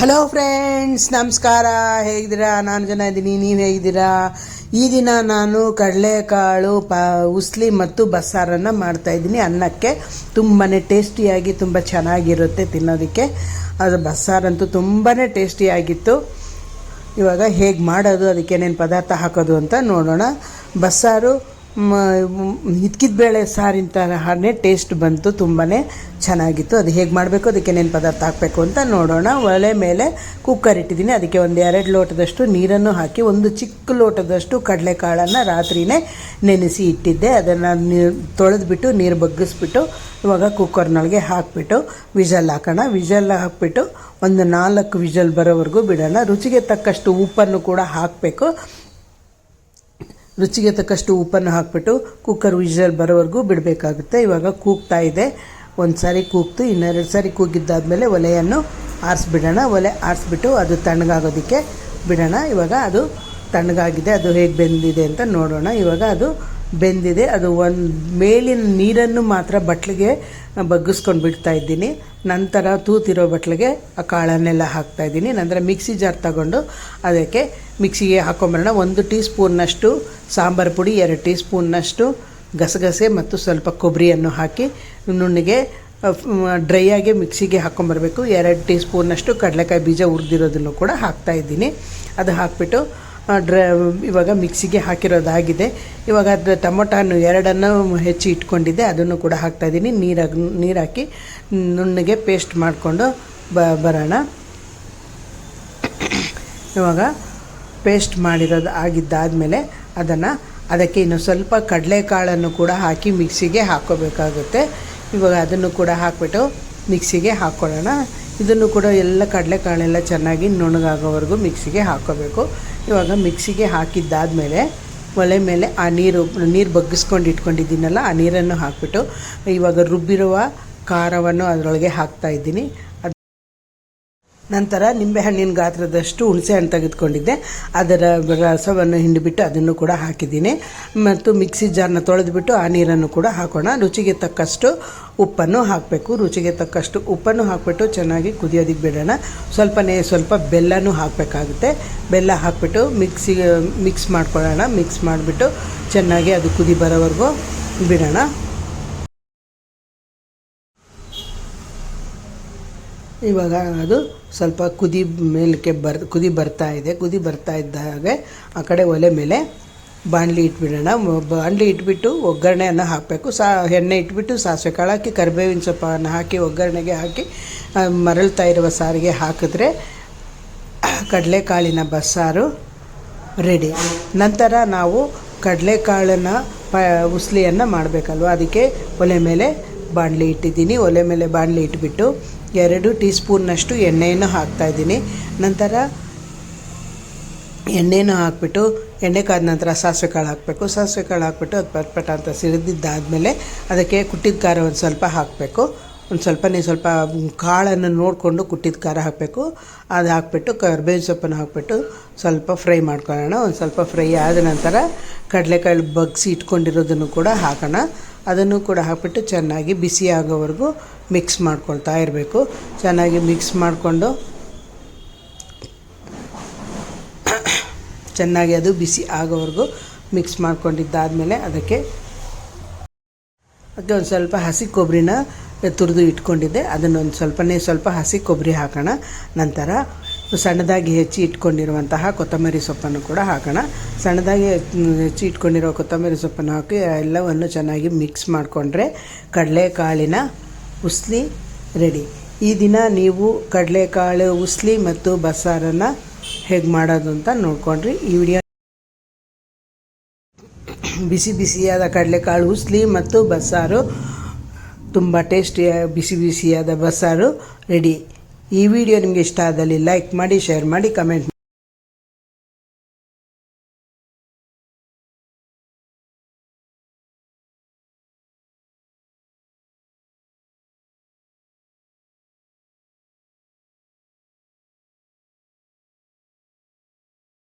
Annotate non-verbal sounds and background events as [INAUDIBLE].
Hello friends ನಮಸ್ಕಾರ. ಹೇಗಿದ್ದೀರಾ? ನಾನು ಜನ ಇದ್ದೀನಿ ನೀವು ಹೇಗಿದ್ದೀರಾ? ಈ ದಿನ ನಾನು ಕಡಲೆಕಾಳು, ಪ, ಉಸ್ಲಿ ಮತ್ತು ಬಸ್ಸಾರನ್ನು ಮಾಡ್ತಾಯಿದ್ದೀನಿ ಅನ್ನಕ್ಕೆ ತುಂಬಾ ಟೇಸ್ಟಿಯಾಗಿ, ತುಂಬ ಚೆನ್ನಾಗಿರುತ್ತೆ ತಿನ್ನೋದಕ್ಕೆ. ಅದು ಬಸ್ಸಾರಂತೂ ತುಂಬಾ ಟೇಸ್ಟಿಯಾಗಿತ್ತು. ಇವಾಗ ಹೇಗೆ ಮಾಡೋದು, ಅದಕ್ಕೆ ಏನೇನು ಪದಾರ್ಥ ಹಾಕೋದು ಅಂತ ನೋಡೋಣ. ಬಸ್ಸಾರು ಹಿತ್ಕಿದ ಬೇಳೆ ಸಾರಿನ ತರಹನೇ ಟೇಸ್ಟ್ ಬಂತು ತುಂಬಾ ಚೆನ್ನಾಗಿತ್ತು. ಅದು ಹೇಗೆ ಮಾಡಬೇಕು, ಅದಕ್ಕೆ ಏನೇನು ಪದಾರ್ಥ ಹಾಕಬೇಕು ಅಂತ ನೋಡೋಣ. ಒಲೆ ಮೇಲೆ ಕುಕ್ಕರ್ ಇಟ್ಟಿದ್ದೀನಿ. ಅದಕ್ಕೆ ಒಂದು ಎರಡು ಲೋಟದಷ್ಟು ನೀರನ್ನು ಹಾಕಿ, ಒಂದು ಚಿಕ್ಕ ಲೋಟದಷ್ಟು ಕಡಲೆಕಾಳನ್ನು ರಾತ್ರಿಯೇ ನೆನೆಸಿ ಇಟ್ಟಿದ್ದೆ. ಅದನ್ನು ನೀರು ತೊಳೆದ್ಬಿಟ್ಟು, ನೀರು ಬಗ್ಗಿಸ್ಬಿಟ್ಟು, ಇವಾಗ ಕುಕ್ಕರ್ನೊಳಗೆ ಹಾಕಿಬಿಟ್ಟು ವಿಜಲ್ ಹಾಕೋಣ. ವಿಜಲ್ ಹಾಕಿಬಿಟ್ಟು, ಒಂದು ನಾಲ್ಕು ವಿಜಲ್ ಬರೋವರೆಗೂ ಬಿಡೋಣ. ರುಚಿಗೆ ತಕ್ಕಷ್ಟು ಉಪ್ಪನ್ನು ಕೂಡ ಹಾಕಬೇಕು. ರುಚಿಗೆ ತಕ್ಕಷ್ಟು ಉಪ್ಪನ್ನು ಹಾಕಿಬಿಟ್ಟು ಕುಕ್ಕರ್ ವಿಷಲ್ ಬರೋವರೆಗೂ ಬಿಡಬೇಕಾಗುತ್ತೆ. ಇವಾಗ ಕೂಗ್ತಾ ಇದೆ. ಒಂದು ಸಾರಿ ಕೂಗ್ತು, ಇನ್ನೆರಡು ಸಾರಿ ಕೂಗಿದ್ದಾದಮೇಲೆ ಒಲೆಯನ್ನು ಆರಿಸ್ಬಿಡೋಣ. ಒಲೆ ಆರಿಸ್ಬಿಟ್ಟು ಅದು ತಣ್ಣಗಾಗೋದಕ್ಕೆ ಬಿಡೋಣ. ಇವಾಗ ಅದು ತಣ್ಣಗಾಗಿದೆ. ಅದು ಹೇಗೆ ಬೆಂದಿದೆ ಅಂತ ನೋಡೋಣ. ಇವಾಗ ಅದು ಬೆಂದಿದೆ. ಅದು ಒಂದು ಮೇಲಿನ ನೀರನ್ನು ಮಾತ್ರ ಬಟ್ಲಿಗೆ ಬಗ್ಗಿಸ್ಕೊಂಡು ಬಿಡ್ತಾ ಇದ್ದೀನಿ. ನಂತರ ತೂತಿರೋ ಬಟ್ಲಿಗೆ ಆ ಕಾಳನ್ನೆಲ್ಲ ಹಾಕ್ತಾ ಇದ್ದೀನಿ. ನಂತರ ಮಿಕ್ಸಿ ಜಾರ್ ತಗೊಂಡು ಅದಕ್ಕೆ ಮಿಕ್ಸಿಗೆ ಹಾಕೊಂಬರೋಣ. ಒಂದು ಟೀ ಸ್ಪೂನ್ನಷ್ಟು ಸಾಂಬಾರು ಪುಡಿ, ಎರಡು ಟೀ ಸ್ಪೂನ್ನಷ್ಟು ಗಸಗಸೆ ಮತ್ತು ಸ್ವಲ್ಪ ಕೊಬ್ಬರಿಯನ್ನು ಹಾಕಿ ನುಣ್ಣಗೆ ಡ್ರೈ ಆಗಿ ಮಿಕ್ಸಿಗೆ ಹಾಕ್ಕೊಂಬರ್ಬೇಕು ಎರಡು ಟೀ ಸ್ಪೂನ್ನಷ್ಟು ಕಡಲೆಕಾಯಿ ಬೀಜ ಉರಿದಿರೋದನ್ನು ಕೂಡ ಹಾಕ್ತಾ ಇದ್ದೀನಿ. ಅದು ಹಾಕ್ಬಿಟ್ಟು ಡ್ರ, ಇವಾಗ ಮಿಕ್ಸಿಗೆ ಹಾಕಿರೋದಾಗಿದೆ ಇವಾಗ ಅದು ಟೊಮೊಟೊ ಎರಡನ್ನು ಹೆಚ್ಚಿ ಇಟ್ಕೊಂಡಿದ್ದೆ, ಅದನ್ನು ಕೂಡ ಹಾಕ್ತಾಯಿದ್ದೀನಿ ನೀರಾಗಿ, ನೀರಾಕಿ ನುಣ್ಣಗೆ ಪೇಸ್ಟ್ ಮಾಡಿಕೊಂಡು ಬ, ಬರೋಣ. ಇವಾಗ ಪೇಸ್ಟ್ ಮಾಡಿರೋದು ಆಗಿದ್ದಾದಮೇಲೆ ಅದನ್ನು ಅದಕ್ಕೆ ಇನ್ನು ಸ್ವಲ್ಪ ಕಡಲೆಕಾಳನ್ನು ಕೂಡ ಹಾಕಿ ಮಿಕ್ಸಿಗೆ ಹಾಕೋಬೇಕಾಗುತ್ತೆ. ಇವಾಗ ಅದನ್ನು ಕೂಡ ಹಾಕ್ಬಿಟ್ಟು ಮಿಕ್ಸಿಗೆ ಹಾಕ್ಕೊಳ್ಳೋಣ. ಇದನ್ನು ಕೂಡ ಎಲ್ಲ ಕಡಲೆಕಾಳೆಲ್ಲ ಚೆನ್ನಾಗಿ ನುಣ್ಣಗಾಗೋವರೆಗೂ ಮಿಕ್ಸಿಗೆ ಹಾಕೋಬೇಕು. ಇವಾಗ ಮಿಕ್ಸಿಗೆ ಹಾಕಿದ್ದಾದಮೇಲೆ ಒಲೆ ಮೇಲೆ ಆ ನೀರು ನೀರು ಬಗ್ಗಿಸ್ಕೊಂಡು ಇಟ್ಕೊಂಡಿದ್ದೀನಲ್ಲ, ಆ ನೀರನ್ನು ಹಾಕಿಬಿಟ್ಟು ಇವಾಗ ರುಬ್ಬಿರುವ ಖಾರವನ್ನು ಅದರೊಳಗೆ ಹಾಕ್ತಾಯಿದ್ದೀನಿ ನಂತರ ನಿಂಬೆಹಣ್ಣಿನ ಗಾತ್ರದಷ್ಟು ಹುಣಸೆ ಹಣ್ಣು ತೆಗೆದುಕೊಂಡಿದ್ದೆ. ಅದರ ರಸವನ್ನು ಹಿಂಡಿಬಿಟ್ಟು ಅದನ್ನು ಕೂಡ ಹಾಕಿದ್ದೀನಿ. ಮತ್ತು ಮಿಕ್ಸಿ ಜಾರ್ನ ತೊಳೆದುಬಿಟ್ಟು ಆ ನೀರನ್ನು ಕೂಡ ಹಾಕೋಣ. ರುಚಿಗೆ ತಕ್ಕಷ್ಟು ಉಪ್ಪನ್ನು ಹಾಕಬೇಕು. ರುಚಿಗೆ ತಕ್ಕಷ್ಟು ಉಪ್ಪನ್ನು ಹಾಕಿಬಿಟ್ಟು ಚೆನ್ನಾಗಿ ಕುದಿಯೋದಕ್ಕೆ ಬಿಡೋಣ. ಸ್ವಲ್ಪನೇ ಸ್ವಲ್ಪ ಬೆಲ್ಲನೂ ಹಾಕಬೇಕಾಗುತ್ತೆ. ಬೆಲ್ಲ ಹಾಕಿಬಿಟ್ಟು ಮಿಕ್ಸಿಗೆ ಮಿಕ್ಸ್ ಮಾಡ್ಕೊಳ್ಳೋಣ. ಮಿಕ್ಸ್ ಮಾಡಿಬಿಟ್ಟು ಚೆನ್ನಾಗಿ ಅದು ಕುದಿ ಬರೋವರೆಗೂ ಬಿಡೋಣ. ಇವಾಗ ಅದು ಸ್ವಲ್ಪ ಕುದಿ ಮೇಲಕ್ಕೆ ಬರ್, ಕುದಿ ಬರ್ತಾ ಇದೆ. ಕುದಿ ಬರ್ತಾ ಇದ್ದಾಗೆ ಆ ಕಡೆ ಒಲೆ ಮೇಲೆ ಬಾಣಲಿ ಇಟ್ಬಿಡೋಣ. ಬಾಣಲಿ ಇಟ್ಬಿಟ್ಟು ಒಗ್ಗರಣೆಯನ್ನು ಹಾಕಬೇಕು. ಸಾ, ಎಣ್ಣೆ ಇಟ್ಬಿಟ್ಟು ಸಾಸಿವೆ ಕಾಳು ಹಾಕಿ, ಕರಿಬೇವಿನ ಸೊಪ್ಪನ್ನು ಹಾಕಿ, ಒಗ್ಗರಣೆಗೆ ಹಾಕಿ ಮರಳ್ತಾ ಇರುವ ಸಾರಿಗೆ ಹಾಕಿದ್ರೆ ಕಡಲೆಕಾಳಿನ ಬಸ್ಸಾರು ರೆಡಿ. ನಂತರ ನಾವು ಕಡಲೆಕಾಳನ್ನು, ಪ, ಉಸ್ಲಿಯನ್ನು ಮಾಡಬೇಕಲ್ವ? ಅದಕ್ಕೆ ಒಲೆ ಮೇಲೆ ಬಾಣಲಿ ಇಟ್ಟಿದ್ದೀನಿ. ಒಲೆ ಮೇಲೆ ಬಾಣಲಿ ಇಟ್ಬಿಟ್ಟು ಎರಡು ಟೀ ಸ್ಪೂನ್ನಷ್ಟು ಎಣ್ಣೆಯನ್ನು ಹಾಕ್ತಾಯಿದ್ದೀನಿ ನಂತರ ಎಣ್ಣೆಯನ್ನು ಹಾಕ್ಬಿಟ್ಟು, ಎಣ್ಣೆ ಕಾದ ನಂತರ ಸಾಸಿವೆ ಕಾಳು ಹಾಕಬೇಕು. ಸಾಸಿವೆ ಕಾಳು ಹಾಕ್ಬಿಟ್ಟು ಅದು ಪಟ್ಪಟ ಅಂತ ಸಿರಿದಿದ್ದಾದಮೇಲೆ ಅದಕ್ಕೆ ಕುಟ್ಟಿದ ಖಾರ ಒಂದು ಸ್ವಲ್ಪ ಹಾಕಬೇಕು. ಒಂದು ಸ್ವಲ್ಪನೇ ಸ್ವಲ್ಪ ಕಾಳನ್ನು ನೋಡಿಕೊಂಡು ಕುಟ್ಟಿದ ಖಾರ ಹಾಕಬೇಕು. ಅದು ಹಾಕ್ಬಿಟ್ಟು ಕರ್ಬೇವಿನ ಸೊಪ್ಪನ್ನು ಹಾಕ್ಬಿಟ್ಟು ಸ್ವಲ್ಪ ಫ್ರೈ ಮಾಡ್ಕೊಳ್ಳೋಣ. ಒಂದು ಸ್ವಲ್ಪ ಫ್ರೈ ಆದ ನಂತರ ಕಡಲೆಕಾಳು ಬಗ್ಸಿ ಇಟ್ಕೊಂಡಿರೋದನ್ನು ಕೂಡ ಹಾಕೋಣ. ಅದನ್ನು ಕೂಡ ಹಾಕ್ಬಿಟ್ಟು ಚೆನ್ನಾಗಿ ಬಿಸಿ ಆಗೋವರೆಗೂ ಮಿಕ್ಸ್ ಮಾಡ್ಕೊಳ್ತಾ ಇರಬೇಕು. ಚೆನ್ನಾಗಿ ಮಿಕ್ಸ್ ಮಾಡಿಕೊಂಡು [COUGHS] ಚೆನ್ನಾಗಿ ಅದು ಬಿಸಿ ಆಗೋವರೆಗೂ ಮಿಕ್ಸ್ ಮಾಡ್ಕೊಂಡಿದ್ದಾದಮೇಲೆ ಅದಕ್ಕೆ ಅದಕ್ಕೆ ಒಂದು ಸ್ವಲ್ಪ ಹಸಿ ಕೊಬ್ಬರಿನ ತುರಿದು ಇಟ್ಕೊಂಡಿದ್ದೆ. ಅದನ್ನೊಂದು ಸ್ವಲ್ಪನೇ ಸ್ವಲ್ಪ ಹಸಿ ಕೊಬ್ಬರಿ ಹಾಕೋಣ. ನಂತರ ಸಣ್ಣದಾಗಿ ಹೆಚ್ಚಿ ಇಟ್ಕೊಂಡಿರುವಂತಹ ಕೊತ್ತಂಬರಿ ಸೊಪ್ಪನ್ನು ಕೂಡ ಹಾಕೋಣ. ಸಣ್ಣದಾಗಿ ಹೆಚ್ಚಿ ಇಟ್ಕೊಂಡಿರೋ ಕೊತ್ತಂಬರಿ ಸೊಪ್ಪನ್ನು ಹಾಕಿ, ಎಲ್ಲವನ್ನು ಚೆನ್ನಾಗಿ ಮಿಕ್ಸ್ ಮಾಡಿಕೊಂಡ್ರೆ ಕಡಲೆಕಾಳಿನ ಉಸ್ಲಿ ರೆಡಿ. ಈ ದಿನ ನೀವು ಕಡಲೆಕಾಳು, ಉಸ್ಲಿ ಮತ್ತು ಬಸ್ಸಾರನ್ನು ಹೇಗೆ ಮಾಡೋದು ಅಂತ ನೋಡ್ಕೊಂಡ್ರಿ. ಈ ವಿಡಿಯೋ ಬಿಸಿ ಬಿಸಿಯಾದ ಕಡಲೆಕಾಳು, ಉಸ್ಲಿ ಮತ್ತು ಬಸ್ಸಾರು, ತುಂಬ ಟೇಸ್ಟಿಯ ಬಿಸಿ ಬಿಸಿಯಾದ ಬಸ್ಸಾರು ರೆಡಿ. ಈ ವಿಡಿಯೋ ನಿಮಗೆ ಇಷ್ಟ ಆದಲ್ಲಿ ಲೈಕ್ ಮಾಡಿ ಶೇರ್ ಮಾಡಿ ಕಮೆಂಟ್